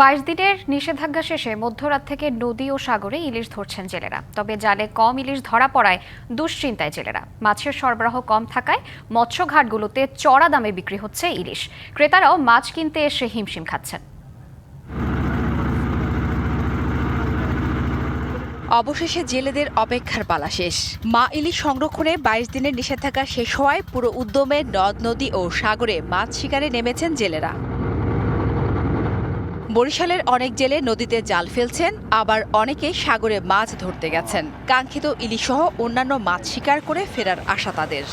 বাইশ দিনের নিষেধাজ্ঞা শেষে মধ্যরাত থেকে নদী ও সাগরে ইলিশ ধরছেন জেলেরা। তবে জালে কম ইলিশ ধরা পড়ায় দুশ্চিন্তায় জেলেরা। মাছের সরবরাহ কম থাকায় মৎস্যঘাটগুলোতে চড়া দামে বিক্রি হচ্ছে ইলিশ। ক্রেতারাও মাছ কিনতে এসে হিমশিম খাচ্ছেন। অবশেষে জেলেদের অপেক্ষার পালা শেষ। মা ইলিশ সংরক্ষণে বাইশ দিনের নিষেধাজ্ঞা শেষ হওয়ায় পুরো উদ্যমে নদ, নদী ও সাগরে মাছ শিকারে নেমেছেন জেলেরা। বরিশালের অনেক জেলে নদীতে জাল ফেলছেন, আবার অনেকে সাগরে মাছ ধরতে গেছেন। কাঙ্ক্ষিত ইলিশসহ অন্যান্য মাছ শিকার করে ফেরার আশা তাদের।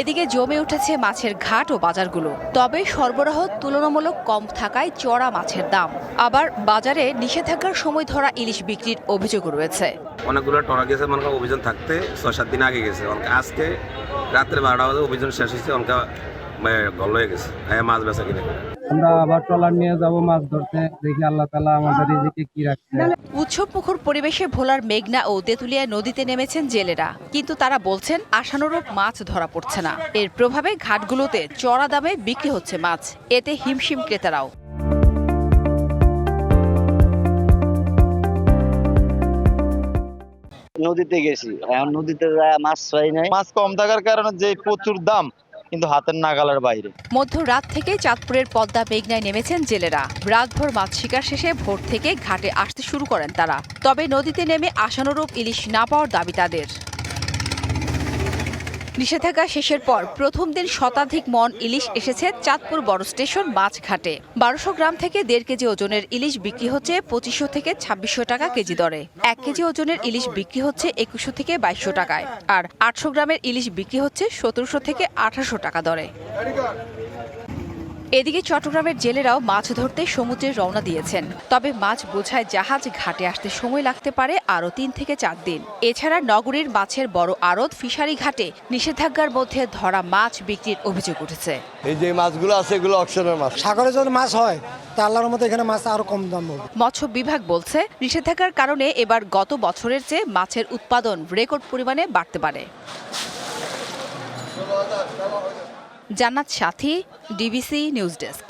এদিকে জমে উঠেছে মাছের ঘাট ও বাজারগুলো। তবে সরবরাহ তুলনামূলক কম থাকায় চড়া মাছের দাম। আবার বাজারে নিষেধাজ্ঞার সময় ধরা ইলিশ বিক্রির অভিযোগ রয়েছে। অনেকগুলো টরা গেছে, মনে অভিযান থাকতে ছয় সাত দিন আগে গেছে। আজকে রাত্রে বারোটা বাজে অভিযান শেষ হয়েছে, অনেকে গল হয়ে গেছে। হ্যাঁ মাছ বেচা কিনে। আমরা আবার ট্রলার নিয়ে যাব মাছ ধরতে। দেখি আল্লাহ তালা আমাদের রিজিকে কি রাখছে। উৎসব মুখর পরিবেশে ভোলার মেঘনা ও তেঁতুলিয়া নদীতে নেমেছেন জেলেরা। কিন্তু তারা বলছেন আশানুরূপ মাছ ধরা পড়ছে না। এর প্রভাবে ঘাটগুলোতে চড়া দামে বিক্রি হচ্ছে মাছ। এতে হিমশিম ক্রেতারাও। নদীতে গেছি। এখন নদীতে যায় মাছ পাই নাই। মাছ কম থাকার কারণে যে প্রচুর দাম কিন্তু হাতের নাগালের বাইরে। মধ্যরাত থেকে চাঁদপুরের পদ্মা মেঘনায় নেমেছেন জেলেরা। রাতভর মাছ শিকার শেষে ভোর থেকে ঘাটে আসতে শুরু করেন তারা। তবে নদীতে নেমে আশানুরূপ ইলিশ না পাওয়ার দাবি তাদের। নিষেধাজ্ঞা শেষের পর প্রথম দিন শতাধিক মন ইলিশ এসেছে চাঁদপুর বড় স্টেশন মাছ ঘাটে বারোশো গ্রাম থেকে দেড় কেজি ওজনের ইলিশ বিক্রি হচ্ছে পঁচিশশো থেকে ছাব্বিশশো টাকা কেজি দরে। এক কেজি ওজনের ইলিশ বিক্রি হচ্ছে একুশশো থেকে বাইশশো টাকায় আর আটশো গ্রামের ইলিশ বিক্রি হচ্ছে সতেরোশো থেকে আঠারোশো টাকা দরে। এদিকে চট্টগ্রামের জেলেরাও মাছ ধরতে সমুদ্রে রওনা দিয়েছেন। তবে মাছ বোঝায় জাহাজ ঘাটে আসতে সময় লাগতে পারে আরও তিন থেকে চার দিন। এছাড়া নগরীর মাছের বড় আড়ত ফিশারি ঘাটে নিষেধাজ্ঞার মধ্যে ধরা মাছ বিক্রির অভিযোগ উঠেছে। এই যে মাছগুলো আছে এগুলো অকশনের মাছ। সাগরে যদি মাছ হয় তা আল্লাহর মতো এখানে মাছ আরও কম দাম হবে। মৎস্য বিভাগ বলছে নিষেধাজ্ঞার কারণে এবার গত বছরের চেয়ে মাছের উৎপাদন রেকর্ড পরিমাণে বাড়তে পারে। জান্নাত সাথী ডিবিসি নিউজ ডেস্ক